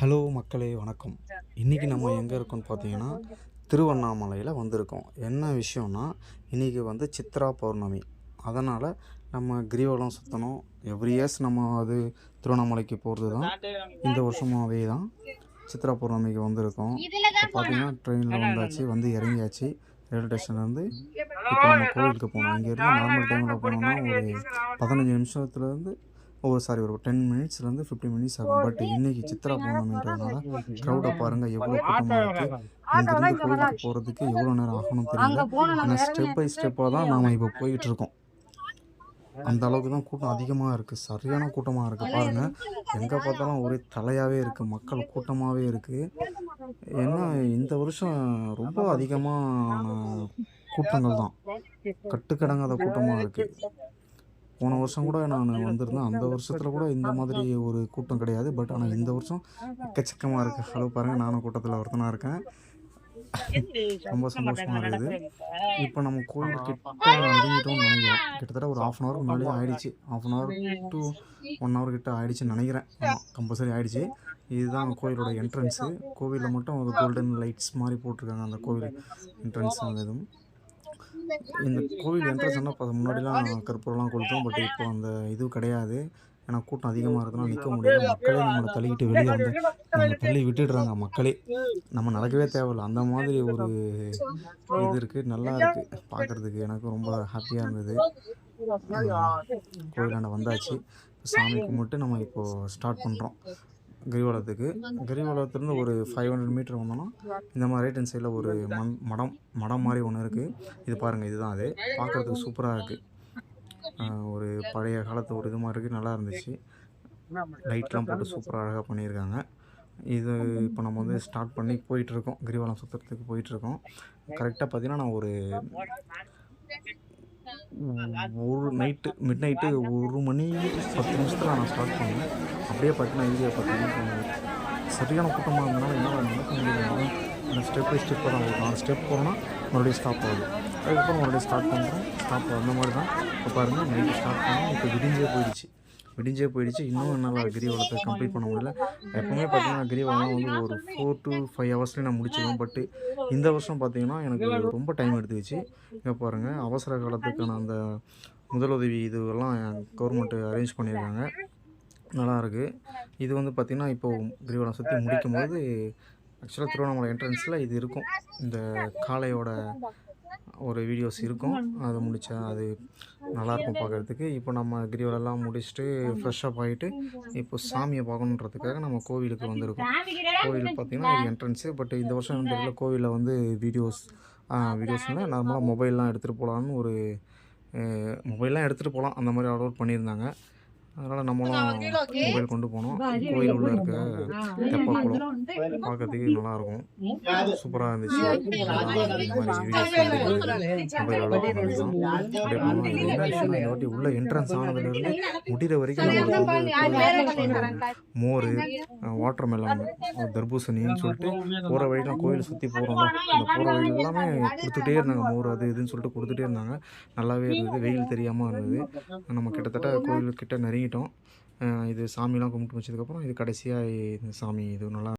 Hello மக்களே வணக்கம். இன்றைக்கி நம்ம எங்கே இருக்கோம்னு பார்த்தீங்கன்னா திருவண்ணாமலையில் வந்திருக்கோம். என்ன விஷயம்னா இன்றைக்கி வந்து சித்ரா பௌர்ணமி. அதனால் நம்ம கிரிவலம் சுற்றணும் எவ்ரி இயர்ஸ் நம்ம அது திருவண்ணாமலைக்கு போகிறது தான் இந்த வருஷமும் அதே தான் சித்ரா பௌர்ணமிக்கு வந்திருக்கோம். இப்போ பார்த்தீங்கன்னா ட்ரெயினில் வந்தாச்சு வந்து இறங்கியாச்சு. ரயில்வே ஸ்டேஷன்லேருந்து இப்போ நம்ம கோவிலுக்கு போகணும். இங்கேருந்து நார்மல் டைமில் போனோம்னா ஒரு பதினஞ்சு நிமிஷத்துலேருந்து ஓ சாரி ஒரு டென் மினிட்ஸ்லேருந்து ஃபிஃப்டின் மினிட்ஸ் ஆகும். பட் இன்னைக்கு சித்ரா பௌர்ணமின்றதுனால க்ரௌடை பாருங்கள் எவ்வளோ கூட்டமாக இருக்குது இங்கேருந்து கோவிலுக்கு போகிறதுக்கு எவ்வளோ நேரம் ஆகணும் தெரியல. ஆனால் ஸ்டெப் பை ஸ்டெப்பாக தான் நாம் இப்போ போயிட்டு இருக்கோம். அந்த அளவுக்கு தான் கூட்டம் அதிகமாக இருக்குது சரியான கூட்டமாக இருக்குது பாருங்கள் எங்கே பார்த்தாலும் ஒரே தலையாகவே இருக்குது மக்கள் கூட்டமாகவே இருக்குது ஏன்னா இந்த வருஷம் ரொம்ப அதிகமான கூட்டங்கள் தான். கட்டுக்கடங்காத கூட்டமாக இருக்குது போன வருஷம் கூட நான் வந்திருந்தேன். அந்த வருஷத்தில் கூட இந்த மாதிரி ஒரு கூட்டம் கிடையாது. பட் ஆனால் இந்த வருஷம் எக்கச்சக்கமாக இருக்குது ஹலோ பாருங்கள் நானும் கூட்டத்தில் ஒருத்தனாக இருக்கேன். ரொம்ப சந்தோஷமாக இருக்குது. இப்போ நம்ம கோயில் கிட்ட நெருங்கிட்டோம்னு நினைக்கிறேன். கிட்டத்தட்ட ஒரு ஆஃப் அன் ஹவர் முன்னாடியே ஆயிடுச்சு. Half an hour to one hour கிட்ட ஆயிடுச்சுன்னு நினைக்கிறேன். ஆமாம் கம்பல்சரி ஆயிடுச்சு. இதுதான் கோயிலோட என்ட்ரன்ஸு கோவிலில் மட்டும் ஒரு கோல்டன் லைட்ஸ் மாதிரி போட்டிருக்காங்க அந்த கோவில் என்ட்ரன்ஸ் அந்த இதுவும். இந்த கோவில் என்ட்ரன்ஸ் என்ன இப்போ முன்னாடிலாம் கற்பூரம்லாம் கொளுத்தோம். பட் இப்போ அந்த இது கிடையாது. ஏன்னா கூட்டம் அதிகமாக இருக்குன்னா நிற்க முடியல. மக்களே நம்மளை தள்ளிக்கிட்டு வெளியே வந்து நம்ம தள்ளி விட்டுடுறாங்க மக்களே. நம்ம நடக்கவே தேவையில்ல. அந்த மாதிரி ஒரு இது இருக்குது நல்லா இருக்குது பார்க்குறதுக்கு எனக்கு ரொம்ப ஹாப்பியாக இருந்தது. கோயிலாண்ட வந்தாச்சு. சாமி கும்பிட்டு நம்ம இப்போது ஸ்டார்ட் பண்ணுறோம் கிரிவலத்துக்கு. கிரிவலத்துலேருந்து ஒரு ஃபைவ் ஹண்ட்ரட் மீட்டர் வந்தோம்னா இந்த மாதிரி ரைட் ஹேண்ட் சைடில் ஒரு மண் மடம் மடம் மாதிரி ஒன்று இருக்குது இது பாருங்கள் இதுதான் அது. பார்க்குறதுக்கு சூப்பராக இருக்குது ஒரு பழைய காலத்து ஒரு இது மாதிரி இருக்குது நல்லா இருந்துச்சு. லைட்லாம் போட்டு சூப்பராக அழகாக பண்ணியிருக்காங்க. இது இப்போ நம்ம வந்து ஸ்டார்ட் பண்ணி போயிட்டுருக்கோம் கிரிவலம் சுற்றுறதுக்கு போயிட்டுருக்கோம் கரெக்டாக பார்த்தீங்கன்னா நான் ஒரு ஒரு நைட்டு மிட் நைட்டு ஒரு மணி பத்து நிமிஷத்தில் நான் ஸ்டார்ட் பண்ணேன். அப்படியே பார்த்தீங்கன்னா வீடியோ பார்த்தீங்கன்னா சரியான கூட்டமாக இருந்தனால என்னால் நடக்க முடியல அந்த ஸ்டெப் பை ஸ்டெப்பாக தான் நாலு ஸ்டெப் போகிறோன்னா மறுபடியும் ஸ்டாப் ஆகுது. அதுக்கப்புறம் மறுபடியும் ஸ்டார்ட் பண்ணுறோம் ஸ்டாப் அந்த மாதிரி தான் இப்போ பாருங்கள் நைட்டு ஸ்டார்ட் பண்ணோம் இப்போ விடிஞ்சே போயிடுச்சு. விடிஞ்சே போயிடுச்சு. இன்னும் என்னால் கிரிவலத்தை கம்ப்ளீட் பண்ண முடியல. எப்போவுமே பார்த்தீங்கன்னா கிரிவலம் வந்து ஒரு ஃபோர் டு ஃபைவ் ஹவர்ஸ்லேயே நான் முடிச்சிடுவேன் பட்டு இந்த வருஷம் பார்த்தீங்கன்னா எனக்கு ரொம்ப டைம் எடுத்துக்கிச்சு. இங்கே பாருங்கள் அவசர காலத்துக்கான அந்த முதலுதவி இதுவெல்லாம் கவர்மெண்ட்டு அரேஞ்ச் பண்ணியிருக்காங்க. நல்லா இருக்குது இது வந்து பார்த்திங்கன்னா இப்போது கிரிவலம் சுற்றி முடிக்கும் போது ஆக்சுவலாக திருவண்ணாமலை என்ட்ரன்ஸில் இது இருக்கும். இந்த காளையோட ஒரு வீடியோஸ் இருக்கும். அதை முடித்தா அது நல்லாயிருக்கும் பார்க்குறதுக்கு இப்போ நம்ம கிரிவலெல்லாம் முடிச்சுட்டு ஃப்ரெஷ்ஷப் ஆகிட்டு இப்போ சாமியை பார்க்கணுன்றதுக்காக நம்ம கோவிலுக்கு வந்திருக்கோம். கோவில் பார்த்திங்கன்னா என்ட்ரன்ஸு பட் இந்த வருஷம் வந்து தெரியல கோவிலில் வந்து வீடியோஸ் வீடியோஸ்னால் நார்மலாக மொபைல்லாம் எடுத்துகிட்டு போகலான்னு ஒரு மொபைல்லாம் எடுத்துகிட்டு போகலாம் அந்த மாதிரி அலோட் பண்ணியிருந்தாங்க. அதனால் நம்மளும் மொபைல் கொண்டு போனோம் கோயில் உள்ள இருக்க தெப்பாக்குளம் பார்க்கறதுக்கு நல்லாயிருக்கும் சூப்பராக இருந்துச்சு இந்த வாட்டி உள்ள என்ட்ரன்ஸ் ஆனதுலேருந்து முடிகிற வரைக்கும் நம்மளுக்கு வந்து மோர் வாட்டர் மெலன் தர்பூசணின்னு சொல்லிட்டு போகிற வழிலாம் கோயில் சுற்றி போகிறோம்ல அந்த போகிற வழி எல்லாமே கொடுத்துட்டே இருந்தாங்க மோர் அது இதுன்னு சொல்லிட்டு கொடுத்துட்டே இருந்தாங்க நல்லாவே இருந்தது வெயில் தெரியாமல் இருந்தது நம்ம கிட்டத்தட்ட கோயிலுக்கிட்ட நெருங்கிட்டோம் பண்ணிட்டோம். இது சாமிலாம் கும்பிட்டு வச்சதுக்கப்புறம் இது கடைசியாக இந்த சாமி இது நல்லா